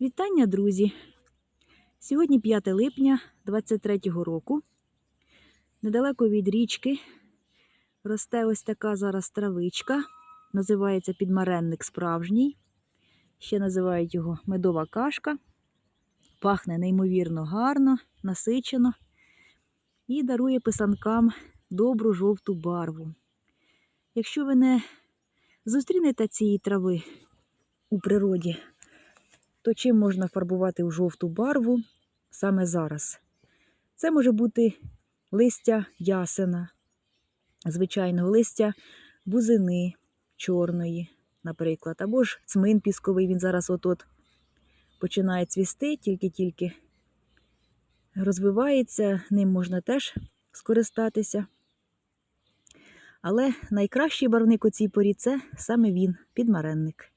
Вітання, друзі! Сьогодні 5 липня 23-го року. Недалеко від річки росте ось така зараз травичка. Називається підмаренник справжній. Ще називають його медова кашка. Пахне неймовірно гарно, насичено і дарує писанкам добру жовту барву. Якщо ви не зустрінете цієї трави у природі, то чим можна фарбувати у жовту барву саме зараз? Це може бути листя ясена, звичайного листя бузини чорної, наприклад, або ж цмин пісковий, він зараз от-от починає цвісти, тільки-тільки розвивається, ним можна теж скористатися. Але найкращий барвник у цій порі це саме він, підмаренник.